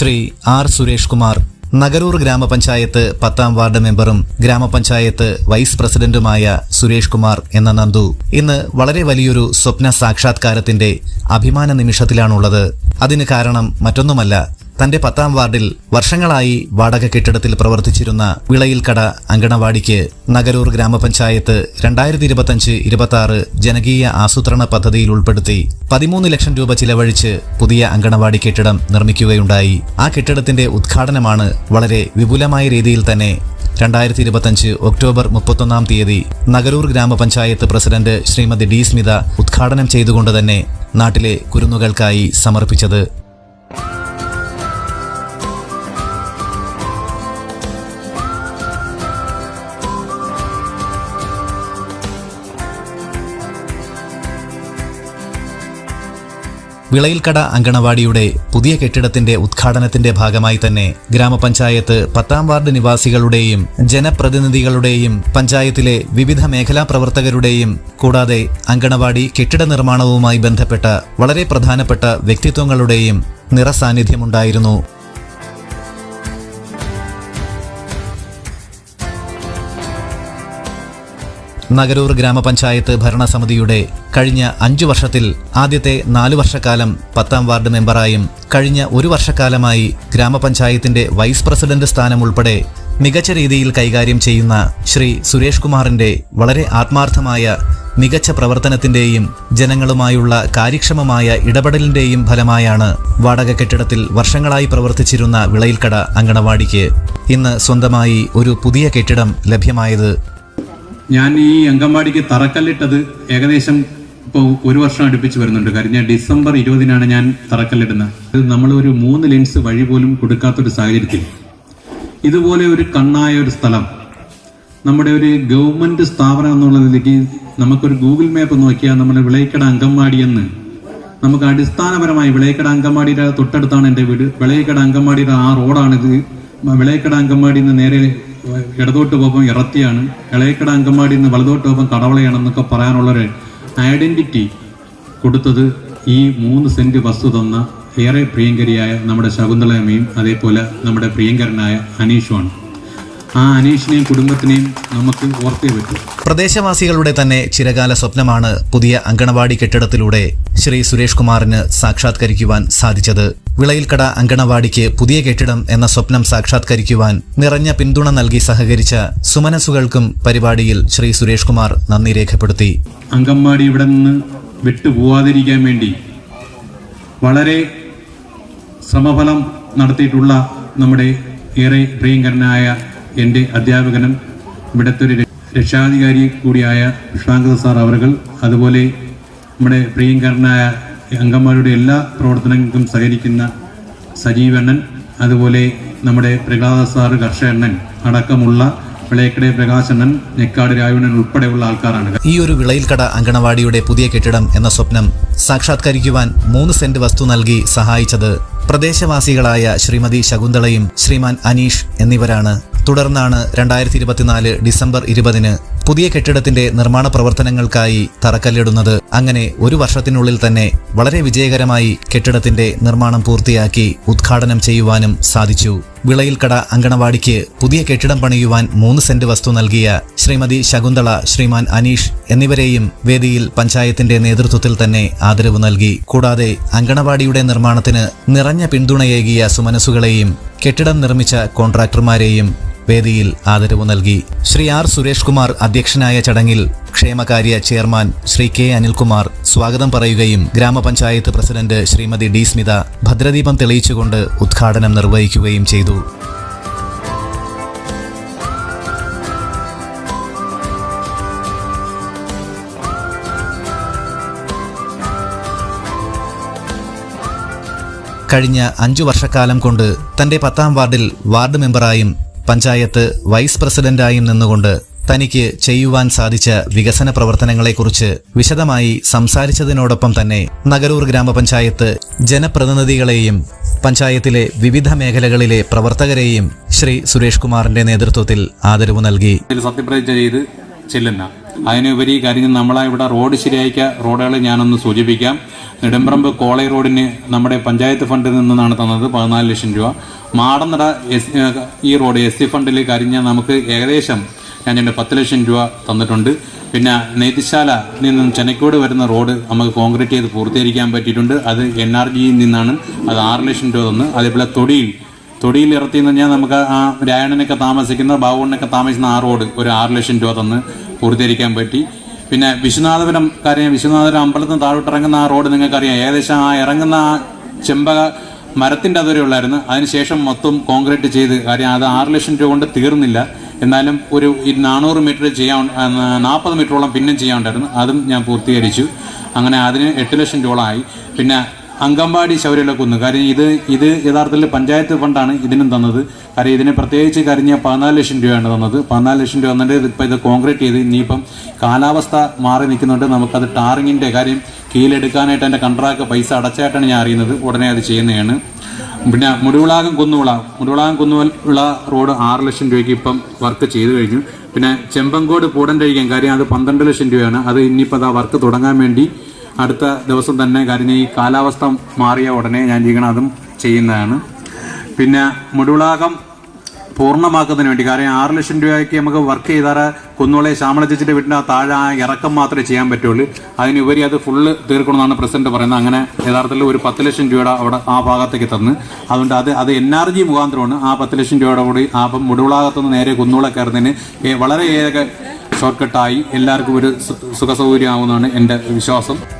Shri R Suresh Kumar Nagaroor ഗ്രാമപഞ്ചായത്ത് പത്താം ward മെമ്പറും ഗ്രാമപഞ്ചായത്ത് വൈസ് പ്രസിഡന്റുമായ സുരേഷ് കുമാർ എന്ന നന്ദു. ഇന്ന് വളരെ വലിയൊരു സ്വപ്ന സാക്ഷാത്കാരത്തിന്റെ അഭിമാന നിമിഷത്തിലാണുള്ളത്. അതിന് കാരണം മറ്റൊന്നുമല്ല തന്റെ പത്താം വാർഡിൽ വർഷങ്ങളായി വാടക കെട്ടിടത്തിൽ പ്രവർത്തിച്ചിരുന്ന വിളയിൽക്കട അങ്കണവാടിക്ക് നഗരൂർ ഗ്രാമപഞ്ചായത്ത് രണ്ടായിരത്തി ഇരുപത്തഞ്ച് ഇരുപത്തി ആറ് ജനകീയ ആസൂത്രണ പദ്ധതിയിൽ ഉൾപ്പെടുത്തി പതിമൂന്ന് ലക്ഷം രൂപ ചിലവഴിച്ച് പുതിയ അങ്കണവാടി കെട്ടിടം നിർമ്മിക്കുകയുണ്ടായി. ആ കെട്ടിടത്തിന്റെ ഉദ്ഘാടനമാണ് വളരെ വിപുലമായ രീതിയിൽ തന്നെ രണ്ടായിരത്തി ഇരുപത്തഞ്ച് ഒക്ടോബർ മുപ്പത്തൊന്നാം തീയതി നഗരൂർ ഗ്രാമപഞ്ചായത്ത് പ്രസിഡന്റ് ശ്രീമതി ഡി. സ്മിത ഉദ്ഘാടനം ചെയ്തുകൊണ്ട് തന്നെ നാട്ടിലെ കുരുന്നുകൾക്കായി സമർപ്പിച്ചത്. വിളയിൽക്കട അങ്കണവാടിയുടെ പുതിയ കെട്ടിടത്തിന്റെ ഉദ്ഘാടനത്തിന്റെ ഭാഗമായി തന്നെ ഗ്രാമപഞ്ചായത്ത് പത്താം വാർഡ് നിവാസികളുടെയും ജനപ്രതിനിധികളുടെയും പഞ്ചായത്തിലെ വിവിധ മേഖലാ പ്രവർത്തകരുടെയും കൂടാതെ അങ്കണവാടി കെട്ടിട നിർമ്മാണവുമായി ബന്ധപ്പെട്ട വളരെ പ്രധാനപ്പെട്ട വ്യക്തിത്വങ്ങളുടെയും നിറസാന്നിധ്യമുണ്ടായിരുന്നു. നഗരൂർ ഗ്രാമപഞ്ചായത്ത് ഭരണസമിതിയുടെ കഴിഞ്ഞ അഞ്ചു വർഷത്തിൽ ആദ്യത്തെ നാലു വർഷക്കാലം പത്താം വാർഡ് മെമ്പറായും കഴിഞ്ഞ ഒരു വർഷക്കാലമായി ഗ്രാമപഞ്ചായത്തിന്റെ വൈസ് പ്രസിഡന്റ് സ്ഥാനം ഉൾപ്പെടെ മികച്ച രീതിയിൽ കൈകാര്യം ചെയ്യുന്ന ശ്രീ സുരേഷ് കുമാറിന്റെ വളരെ ആത്മാർത്ഥമായ മികച്ച പ്രവർത്തനത്തിന്റെയും ജനങ്ങളുമായുള്ള കാര്യക്ഷമമായ ഇടപെടലിന്റെയും ഫലമായാണ് വാടക കെട്ടിടത്തിൽ വർഷങ്ങളായി പ്രവർത്തിച്ചിരുന്ന വിളയിൽക്കട അങ്കണവാടിക്ക് ഇന്ന് സ്വന്തമായി ഒരു പുതിയ കെട്ടിടം ലഭ്യമായത്. ഞാൻ ഈ അങ്കമാടിക്ക് തറക്കല്ലിട്ടത് ഏകദേശം ഇപ്പോൾ ഒരു വർഷം അടുപ്പിച്ച് വരുന്നുണ്ട്. കഴിഞ്ഞ ഡിസംബർ ഇരുപതിനാണ് ഞാൻ തറക്കല്ലിടുന്നത്. നമ്മൾ ഒരു മൂന്ന് ലെൻസ് വഴി പോലും കൊടുക്കാത്തൊരു സാഹചര്യത്തിൽ. ഇതുപോലെ ഒരു കണ്ണായ ഒരു സ്ഥലം. നമ്മുടെ ഒരു ഗവൺമെന്റ് സ്ഥാപനം എന്നുള്ളതിലേക്ക് നമുക്കൊരു ഗൂഗിൾ മാപ്പ് നോക്കിയാൽ നമ്മുടെ വിളയിക്കട അങ്കമാടി എന്ന്. നമുക്ക് അടിസ്ഥാനപരമായി വിളയിക്കട അങ്കമാടിയുടെ തൊട്ടടുത്താണ് എന്റെ വീട്. വിളയിക്കട അങ്കമാടിയുടെ ആ റോഡാണിത്. വിളയിക്കട അങ്കൻവാടി നിന്ന് നേരെ ഇടതോട്ട് പോകുമ്പോൾ ഇറത്തിയാണ്. ഇളയക്കട അങ്കമാടി നിന്ന് വലതോട്ട് പോകുമ്പോൾ കടവളയാണെന്നൊക്കെ പറയാനുള്ളൊരു ഐഡന്റിറ്റി കൊടുത്തത് ഈ മൂന്ന് സെന്റ് വസ്തു തന്ന ഏറെ പ്രിയങ്കരിയായ നമ്മുടെ ശകുന്തളയമ്മയും അതേപോലെ നമ്മുടെ പ്രിയങ്കരനായ അനീഷുമാണ് ആ അനീഷിനെയും കുടുംബത്തിനെയും നമുക്ക് ഓർത്തേ പറ്റൂ. പ്രദേശവാസികളുടെ തന്നെ ചിരകാല സ്വപ്നമാണ് പുതിയ അങ്കണവാടി കെട്ടിടത്തിലൂടെ ശ്രീ സുരേഷ് കുമാറിന് സാക്ഷാത്കരിക്കുവാൻ സാധിച്ചത്. വിളയിൽക്കട അങ്കണവാടിക്ക് പുതിയ കെട്ടിടം എന്ന സ്വപ്നം സാക്ഷാത്കരിക്കുവാൻ നിറഞ്ഞ പിന്തുണ നൽകി സഹകരിച്ച സുമനസുകൾക്കും പരിപാടിയിൽ ശ്രീ സുരേഷ് കുമാർ നന്ദി രേഖപ്പെടുത്തി. അങ്കൻവാടി ഇവിടെ നിന്ന് വിട്ടുപോവാതിരിക്കാൻ വേണ്ടി വളരെ ശ്രമഫലം നടത്തിയിട്ടുള്ള നമ്മുടെ ഏറെ പ്രിയങ്കരനായ എന്റെ അധ്യാപകനും ഇവിടുത്തെ ഒരു രക്ഷാധികാരി കൂടിയായ വിശ്വാംഗത സാർ അവർകൾ അതുപോലെ നമ്മുടെ പ്രിയങ്കരനായ അംഗന്മാരുടെ എല്ലാ പ്രവർത്തനങ്ങൾക്കും സഹകരിക്കുന്ന സജീവണ്ണൻ അതുപോലെ നമ്മുടെ പ്രഹ്ലാദ സാറ് കർഷകണ്ണൻ അടക്കമുള്ള ഉൾപ്പെടെയുള്ള ആൾക്കാരാണ്. ഈ ഒരു വിളയിൽക്കട അങ്കണവാടിയുടെ പുതിയ കെട്ടിടം എന്ന സ്വപ്നം സാക്ഷാത്കരിക്കുവാൻ മൂന്ന് സെന്റ് വസ്തു നൽകി സഹായിച്ചത് പ്രദേശവാസികളായ ശ്രീമതി ശകുന്തളയും ശ്രീമാൻ അനീഷ് എന്നിവരാണ്. തുടർന്നാണ് രണ്ടായിരത്തി ഇരുപത്തിനാല് ഡിസംബർ ഇരുപതിന് പുതിയ കെട്ടിടത്തിന്റെ നിർമ്മാണ പ്രവർത്തനങ്ങൾക്കായി തറക്കല്ലിടുന്നത്. അങ്ങനെ ഒരു വർഷത്തിനുള്ളിൽ തന്നെ വളരെ വിജയകരമായി കെട്ടിടത്തിന്റെ നിർമ്മാണം പൂർത്തിയാക്കി ഉദ്ഘാടനം ചെയ്യുവാനും സാധിച്ചു. വിളയിൽക്കട അങ്കണവാടിക്ക് പുതിയ കെട്ടിടം പണിയുവാൻ മൂന്ന് സെന്റ് വസ്തു നൽകിയ ശ്രീമതി ശകുന്തള ശ്രീമാൻ അനീഷ് എന്നിവരെയും വേദിയിൽ പഞ്ചായത്തിന്റെ നേതൃത്വത്തിൽ തന്നെ ആദരവ് നൽകി. കൂടാതെ അങ്കണവാടിയുടെ നിർമ്മാണത്തിന് നിറഞ്ഞ പിന്തുണയേകിയ സുമനസുകളെയും കെട്ടിടം നിർമ്മിച്ച കോൺട്രാക്ടർമാരെയും വേദിയിൽ ആദരവ് നൽകി ശ്രീ ആർ സുരേഷ് കുമാർ അധ്യക്ഷനായ ചടങ്ങിൽ ക്ഷേമകാര്യ ചെയർമാൻ ശ്രീ കെ അനിൽകുമാർ സ്വാഗതം പറയുകയും ഗ്രാമപഞ്ചായത്ത് പ്രസിഡന്റ് ശ്രീമതി ഡി സ്മിത ഭദ്രദീപം തെളിയിച്ചുകൊണ്ട് ഉദ്ഘാടനം നിർവഹിക്കുകയും ചെയ്തു. കഴിഞ്ഞ അഞ്ചു വർഷക്കാലം കൊണ്ട് തന്റെ പത്താം വാർഡിൽ വാർഡ് മെമ്പറായും പഞ്ചായത്ത് വൈസ് പ്രസിഡന്റായും നിന്നുകൊണ്ട് തനിക്ക് ചെയ്യുവാൻ സാധിച്ച വികസന പ്രവർത്തനങ്ങളെക്കുറിച്ച് വിശദമായി സംസാരിച്ചതിനോടൊപ്പം തന്നെ നഗരൂർ ഗ്രാമപഞ്ചായത്ത് ജനപ്രതിനിധികളെയും പഞ്ചായത്തിലെ വിവിധ മേഖലകളിലെ പ്രവർത്തകരെയും ശ്രീ സുരേഷ് കുമാറിന്റെ നേതൃത്വത്തിൽ ആദരവ് നൽകി. സത്യപ്രതിജ്ഞ ചെയ്ത് ചെല്ലുന്ന അതിനുപരി കാര്യം നമ്മളെ ഇവിടെ റോഡ് ശരിയാക്കിയ റോഡുകൾ ഞാനൊന്ന് സൂചിപ്പിക്കാം. നെടുമ്പ്രമ്പ് കോളൈ റോഡിന് നമ്മുടെ പഞ്ചായത്ത് ഫണ്ടിൽ നിന്നാണ് തന്നത് പതിനാല് ലക്ഷം രൂപ. മാടനട എസ് ഈ റോഡ് എസ് സി ഫണ്ടിൽ കരിഞ്ഞ നമുക്ക് ഏകദേശം ഞാൻ എന്റെ പത്ത് ലക്ഷം രൂപ തന്നിട്ടുണ്ട്. പിന്നെ നെയ്ത്തിശാല നിന്നും ചെനക്കോട് വരുന്ന റോഡ് നമുക്ക് കോൺക്രീറ്റ് ചെയ്ത് പൂർത്തീകരിക്കാൻ പറ്റിയിട്ടുണ്ട്. അത് എൻ ആർ ജിയിൽ നിന്നാണ്. അത് ആറ് ലക്ഷം രൂപ തന്നു. അതേപോലെ തൊടിയിൽ തൊടിയിൽ ഇറത്തി എന്ന് പറഞ്ഞാൽ നമുക്ക് ആ രായണനൊക്കെ താമസിക്കുന്ന ബാബുണ്ണൊക്കെ താമസിക്കുന്ന ആ റോഡ് ഒരു ആറ് ലക്ഷം രൂപ തന്ന്. പൂർത്തീകരിക്കാൻ പറ്റി. പിന്നെ വിശ്വനാഥപുരം കാര്യം വിശ്വനാഥപുരം അമ്പലത്തിന് താഴോട്ട് ഇറങ്ങുന്ന ആ റോഡ് നിങ്ങൾക്കറിയാം. ഏകദേശം ആ ഇറങ്ങുന്ന ആ ചെമ്പക മരത്തിന്റെ അതുവരെ ഉള്ളായിരുന്നു. അതിനുശേഷം മൊത്തം കോൺക്രീറ്റ് ചെയ്ത് കാര്യം അത് ആറ് ലക്ഷം രൂപ കൊണ്ട് തീർന്നില്ല. എന്നാലും ഒരു നാനൂറ് മീറ്റർ ചെയ്യാൻ നാൽപ്പത് മീറ്ററോളം പിന്നെ ചെയ്യാനുണ്ടായിരുന്നു. അതും ഞാൻ പൂർത്തീകരിച്ചു. അങ്ങനെ അതിന് എട്ട് ലക്ഷം രൂപ ആയി പിന്നെ അങ്കമ്പാടി ശൗര്യലക്കുന്ന് കാര്യം ഇത് ഇത് യഥാർത്ഥത്തിൽ പഞ്ചായത്ത് ഫണ്ടാണ് ഇതിനും തന്നത്. കാര്യം ഇതിനെ പ്രത്യേകിച്ച് കരിഞ്ഞ പതിനാല് ലക്ഷം രൂപയാണ് തന്നത്. പതിനാല് ലക്ഷം രൂപ തന്നിട്ട് ഇപ്പം ഇത് കോൺക്രീറ്റ് ചെയ്ത് ഇനിയിപ്പം കാലാവസ്ഥ മാറി നിൽക്കുന്നുണ്ട് നമുക്കത് ടാറിങ്ങിന്റെ കാര്യം കീഴിലെടുക്കാനായിട്ട് എന്റെ കൺട്രാക്ട് പൈസ അടച്ചായിട്ടാണ് ഞാൻ അറിയുന്നത്. ഉടനെ അത് ചെയ്യുന്നതാണ്. പിന്നെ മുടിവിളാകം കുന്നുവിള. മുടിവിളാകം കുന്നുവിള റോഡ് ആറ് ലക്ഷം രൂപയ്ക്ക് ഇപ്പം വർക്ക് ചെയ്തു കഴിഞ്ഞു. പിന്നെ ചെമ്പങ്കോട് പൂടൻ കഴിക്കാൻ കാര്യം അത് പന്ത്രണ്ട് ലക്ഷം രൂപയാണ്. അത് ഇനിയിപ്പോൾ ആ വർക്ക് തുടങ്ങാൻ വേണ്ടി അടുത്ത ദിവസം തന്നെ കാര്യം ഈ കാലാവസ്ഥ മാറിയ ഉടനെ ഞാൻ ചെയ്യണം അതും ചെയ്യുന്നതാണ്. പിന്നെ മുടിവിളാകം പൂർണമാക്കുന്നതിന് വേണ്ടി കാരണം ആറ് ലക്ഷം രൂപയ്ക്ക് നമുക്ക് വർക്ക് ചെയ്താറ് കുന്നുകളെ ശ്യാമള വീട്ടിന്റെ ആ താഴെ ആ ഇറക്കം മാത്രമേ ചെയ്യാൻ പറ്റുള്ളൂ. അതിനുപരി അത് ഫുള്ള് തീർക്കണമെന്നാണ് പ്രസിഡന്റ് പറയുന്നത്. അങ്ങനെ യഥാർത്ഥത്തിൽ ഒരു പത്ത് ലക്ഷം രൂപയുടെ അവിടെ ആ ഭാഗത്തേക്ക് തന്ന്. അതുകൊണ്ട് അത് അത് എൻ ആർ ജി മുഖാന്തരമാണ്. ആ പത്ത് ലക്ഷം രൂപയുടെ കൂടി ആ അപ്പം മുടുവിളാകത്തുനിന്ന് നേരെ കുന്നുകളെ കയറുന്നതിന് വളരെയേറെ ഷോർട്ട് കട്ടായി എല്ലാവർക്കും ഒരു സു- എന്റെ വിശ്വാസം.